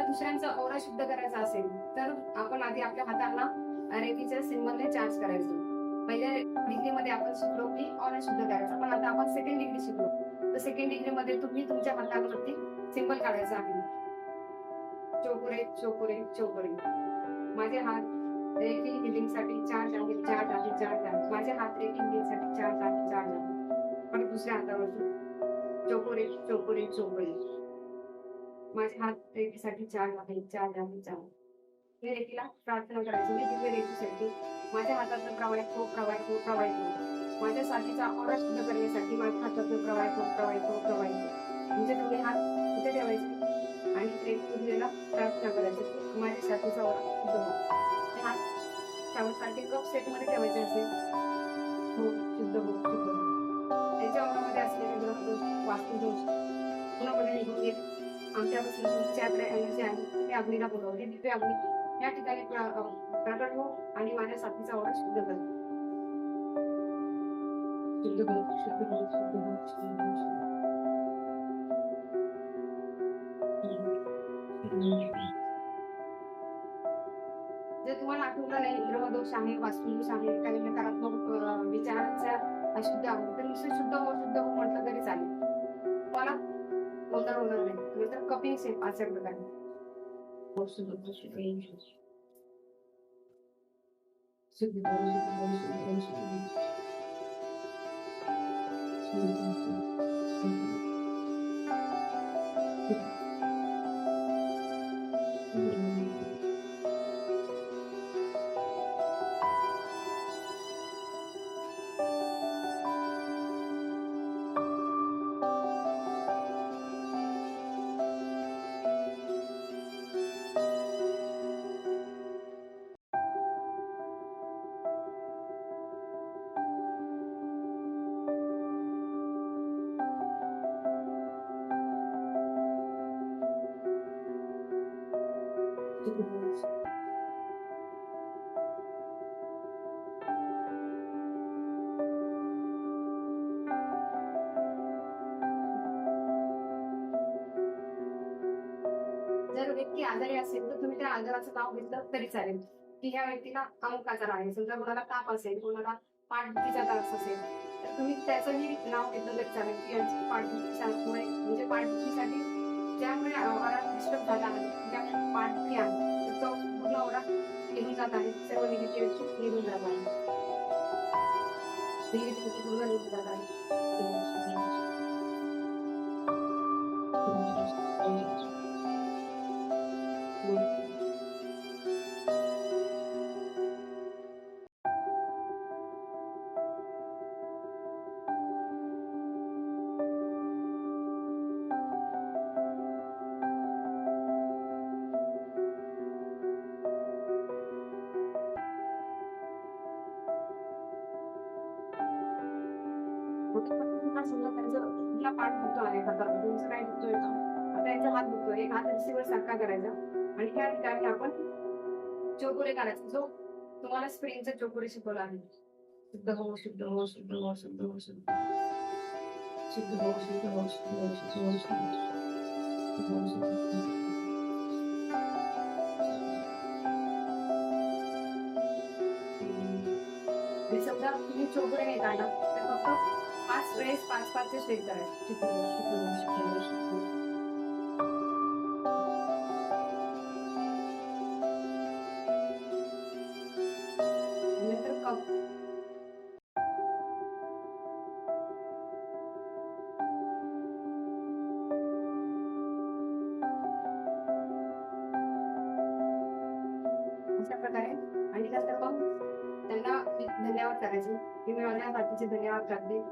आपल्याला दुसऱ्यांचा ओरा शुद्ध करायचा असेल तर आपण आधी आपल्या हातांना रेकीच्या सिम्बलने चार्ज करायचो. पहिल्या डिग्रीमध्ये आपण शिकलो की ओरा शुद्ध करायचा. पण आता आपण सेकंड डिग्री शिकलो. तर सेकंड डिग्री मध्ये तुम्ही तुमच्या हातावरती सिम्बल काढायचा आहे. चोकुरे चोकुरे चोकुरे. माझे हात रेकी हिलिंगसाठी चार्ज आहे चार्ज आहे चार्ज आहे माझे हात रेकी हिलिंगसाठी चार्ज आहे चार्ज आहे पण दुसऱ्या हातावरती चोकुरे चोकोरे चोकुरे. माझे हात रेटीसाठी चार्ज आहे चार्ज आहे चार्ज मी रेखीला प्रार्थना करायची. मी दिव्य रेकीसाठी माझ्या हातातलं प्रवाहित हो प्रवाहित हो प्रवाहित हो माझ्या साथीचा ऑर्डर शुद्ध करण्यासाठी माझ्या हातातलं प्रवाहित हो प्रवाहित हो प्रवाहित हो म्हणजे तुम्ही हात कुठे ठेवायचे? आणि रेकीला प्रार्थना करायची. माझ्या साथीचा ऑर्डर शुद्ध हो ते हात त्यासाठी कप सेटमध्ये ठेवायचे असेल हो शुद्ध हो शुद्ध हो त्याच्या ऑरामध्ये असलेले ग्रह दोष वास्तू दोष पूर्णपणे आमच्यापासून तुमच्या एनर्जी आहे ते अग्नीला बोलवले दिव्य अग्नी या ठिकाणी प्रकट हो आणि माझ्या साथीचा ओढा शुद्ध कर. शुद्ध कर शुद्ध कर शुद्ध कर शुद्ध कर. जर तुम्हाला आठवलं नाही ग्रहदोष आहे वास्तुदोष आहे काही नकारात्मक विचारांचा अशुद्ध आहे तर नुसतं शुद्ध हो शुद्ध हो म्हटलं तरी चालेल. तुम्हाला गोंधळ होणार नाही तुम्ही तर कपिंग सेफ अशा प्रकारे हो, शुद्ध हो, शुद्ध हो, शुद्ध हो. शुद्ध हो, शुद्ध हो, शुद्ध जर व्यक्ती आजारी असेल तर तुम्ही त्या आजाराचं नाव घेतलं तरी चालेल. की ह्या व्यक्तीला अमुक आजार आहे समजा कोणाला ताप असेल कोणाला पाठदुखीचा त्रास असेल तर तुम्ही त्याचंही नाव घेतलं तरी चालेल. की यांची पाठदुखीमुळे म्हणजे पाठदुखीसाठी ज्यामुळे आराम डिस्टर्ब झाला ज्यामुळे आहे ter sofrido jamais. Espírito que nos ajuda a dar समजा त्यांचं पाठ दुखतो आहे हातात तुमचं काय दुखतोय आता हात दुखतोय एक हात रिसिवर सारखा करायचा आणि त्या ठिकाणी आपण चोकुरे काढायचे जो तुम्हाला स्प्रिंगचा चोकुरे शिकवला आहे शुद्ध हो शुद्ध हो शुद्ध हो शुद्ध हो शुद्ध शुद्ध हो शुद्ध हो शुद्ध हो शुद्ध हो शुद्ध हो शुद्ध समजा तुम्ही चोकुरे नाही काढला तर फक्त पाच वेळेस पाच पाच ते करायचे नंतर प्रकारे आणि नंतर कप त्यांना धन्यवाद करायचे. मी माझ्या साथीचे धन्यवाद करते.